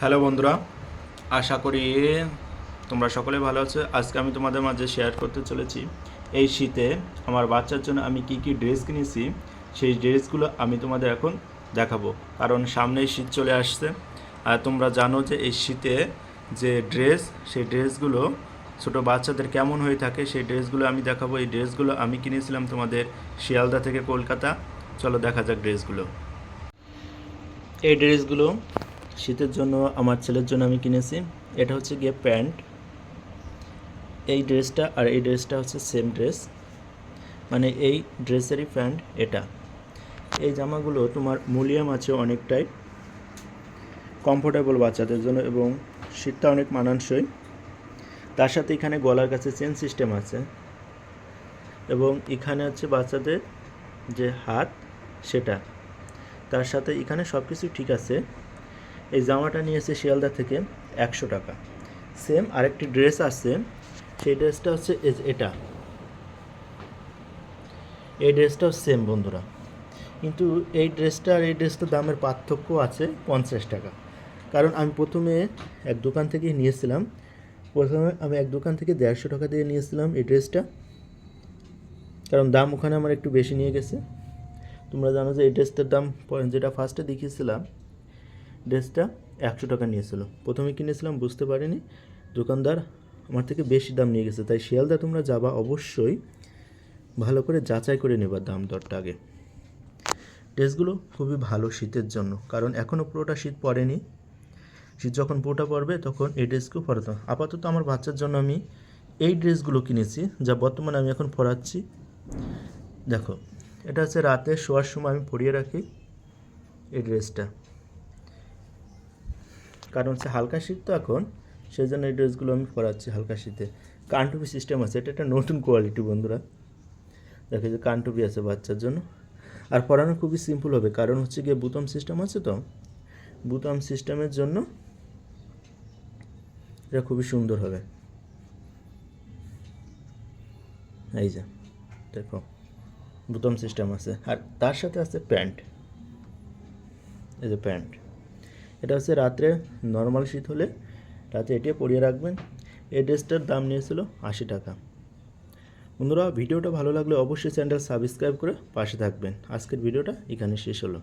Hello বন্ধুরা, আশা করি তোমরা সকলে ভালো আছো। আজকে আমি তোমাদের মাঝে শেয়ার করতে চলেছি এই শীতে আমার বাচ্চার জন্য আমি কি কি ড্রেস কিনেছি, সেই ড্রেসগুলো আমি তোমাদের এখন দেখাবো। কারণ সামনেই শীত চলে আসছে, আর তোমরা জানো যে এই শীতে যে ড্রেস সেই ড্রেসগুলো ছোটো বাচ্চাদের কেমন হয়ে থাকে, সেই ড্রেসগুলো আমি দেখাবো। এই ড্রেসগুলো আমি কিনেছিলাম তোমাদের শিয়ালদা থেকে কলকাতা। চলো দেখা যাক ড্রেসগুলো এই ড্রেসগুলো শীতের জন্য আমার ছেলের জন্য আমি কিনেছি। এটা হচ্ছে গিয়ে প্যান্ট। এই ড্রেসটা আর এই ড্রেসটা হচ্ছে সেম ড্রেস। মানে এই ড্রেসেরই প্যান্ট এটা। এই জামাগুলো তোমার মুলিয়াম আছে অনেকটাই। কমফোর্টেবল বাচ্চাদের জন্য এবং শীতটা অনেক মানানসই। তার সাথে এখানে গলার কাছে চেন সিস্টেম আছে। এবং এখানে হচ্ছে বাচ্চাদের যে হাত, সেটা। তার সাথে এখানে সব কিছু ঠিক আছে। এই জামাটা নিয়েছে শিয়ালদা থেকে একশো টাকা। সেম আরেকটি ড্রেস আছে, সেই ড্রেসটা হচ্ছে এটা। এই ড্রেসটাও সেম বন্ধুরা। কিন্তু এই ড্রেসটা আর এই ড্রেসটার দামের পার্থক্য আছে পঞ্চাশ টাকা। কারণ আমি প্রথমে এক দোকান থেকে নিয়েছিলাম। প্রথমে আমি এক দোকান থেকে দেড়শো টাকা দিয়ে নিয়েছিলাম এই ড্রেসটা। কারণ দাম ওখানে আমার একটু বেশি নিয়ে গেছে। তোমরা জানো যে এই ড্রেসটার দাম যেটা ফার্স্টে দেখিয়েছিলাম ড্রেসটা একশো টাকা নিয়েছিল। প্রথমে কিনেছিলাম বুঝতে পারিনি। দোকানদার আমার থেকে বেশি দাম নিয়ে গেছে। তাই শিয়ালদা তোমরা যাবা অবশ্যই। ভালো করে যাচাই করে নেবার দাম দরটা আগে। ড্রেসগুলো খুবই ভালো শীতের জন্য। কারণ এখনও পুরোটা শীত পড়েনি। শীত যখন পুরোটা পড়বে তখন এই ড্রেসকেও পরাতাম আপাতত আমার বাচ্চার জন্য আমি এই ড্রেসগুলো কিনেছি, যা বর্তমানে আমি এখন পরাচ্ছি। দেখো, এটা হচ্ছে রাতে শোয়ার সময় আমি পরিয়ে রাখি এই ড্রেসটা। কারণ হচ্ছে হালকা শীত তো এখন সেই জন্য এই ড্রেসগুলো আমি পরাচ্ছি হালকা শীতে। কানটুপি সিস্টেম আছে, এটা একটা নতুন কোয়ালিটি বন্ধুরা। দেখে যে কানটুপি আছে বাচ্চার জন্য। আর পরানো খুবই সিম্পল হবে, কারণ হচ্ছে গিয়ে বুতাম সিস্টেম আছে তো, বুতাম সিস্টেমের জন্য এটা খুবই সুন্দর হবে। এই যে, দেখো, বুতাম সিস্টেম আছে। আর তার সাথে আছে প্যান্ট। এই যে প্যান্ট। এটা হচ্ছে রাত্রে নর্মাল শীত হলে রাতে এটি পরিয়ে রাখবেন। এই ড্রেসটার দাম নিয়েছিল আশি টাকা। বন্ধুরা, ভিডিওটা ভালো লাগলে অবশ্যই চ্যানেল সাবস্ক্রাইব করে পাশে থাকবেন। আজকের ভিডিওটা এখানে শেষ হলো।